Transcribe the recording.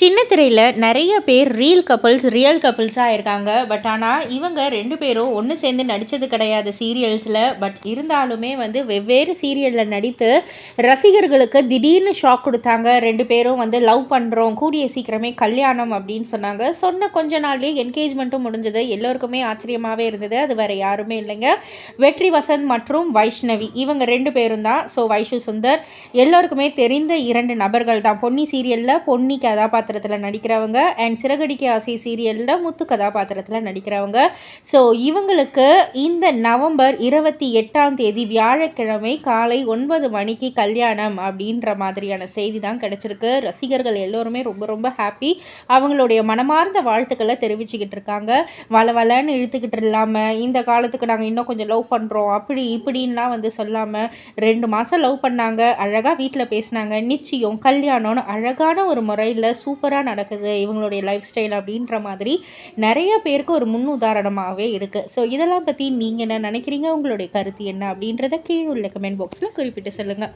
சின்ன திரையில் நிறைய பேர் ரீல் கப்புள்ஸ் ரியல் கப்புள்ஸாக இருக்காங்க. பட் ஆனால் இவங்க ரெண்டு பேரும் ஒன்று சேர்ந்து நடித்தது கிடையாது சீரியல்ஸில் பட் இருந்தாலுமே வந்து வெவ்வேறு சீரியலில் நடித்து ரசிகர்களுக்கு திடீர்னு ஷாக் கொடுத்தாங்க. ரெண்டு பேரும் வந்து லவ் பண்ணுறோம் கூடிய சீக்கிரமே கல்யாணம் அப்படின்னு சொன்னாங்க. சொன்ன கொஞ்ச நாள்லேயே என்கேஜ்மெண்ட்டும் முடிஞ்சது. எல்லோருக்குமே ஆச்சரியமாகவே இருந்தது. அது வேறு யாருமே இல்லைங்க. வெற்றி வசந்த் மற்றும் வைஷ்ணவி. இவங்க ரெண்டு பேரும் தான். ஸோ வைஷு சுந்தர். எல்லோருக்குமே தெரிந்த இரண்டு நபர்கள் தான். பொன்னி சீரியலில் பொன்னி கதாபாத்திரம் கதாபாத்திரத்தில் நடிக்கிறவங்க அண்ட் சிறகடிக்க ஆசை சீரியலில் முத்து கதாபாத்திரத்தில் நடிக்கிறவங்க. ஸோ இவங்களுக்கு இந்த நவம்பர் இருபத்தி எட்டாம் தேதி வியாழக்கிழமை காலை ஒன்பது மணிக்கு கல்யாணம் அப்படின்ற மாதிரியான செய்தி தான் கிடச்சிருக்கு. ரசிகர்கள் எல்லோருமே ரொம்ப ரொம்ப ஹாப்பி அவங்களுடைய மனமார்ந்த வாழ்த்துக்களை தெரிவிச்சுக்கிட்டு இருக்காங்க. வள வளன்னு இழுத்துக்கிட்டு இல்லாமல் இந்த காலத்துக்கு நாங்கள் இன்னும் கொஞ்சம் லவ் பண்ணுறோம் அப்படி இப்படின்லாம் வந்து சொல்லாமல் ரெண்டு மாதம் லவ் பண்ணாங்க. அழகாக வீட்டில் பேசினாங்க. நிச்சயம் கல்யாணம்னு அழகான ஒரு முறையில் சூப்பராக நடக்குது இவங்களுடைய லைஃப் ஸ்டைல் அப்படின்ற மாதிரி நிறைய பேருக்கு ஒரு முன் உதாரணமாகவே இருக்குது ஸோ இதெல்லாம் பற்றி நீங்கள் என்ன நினைக்கிறீங்க? உங்களுடைய கருத்து என்ன அப்படின்றத கீழே உள்ள கமெண்ட் பாக்ஸில் குறிப்பிட்டு சொல்லுங்கள்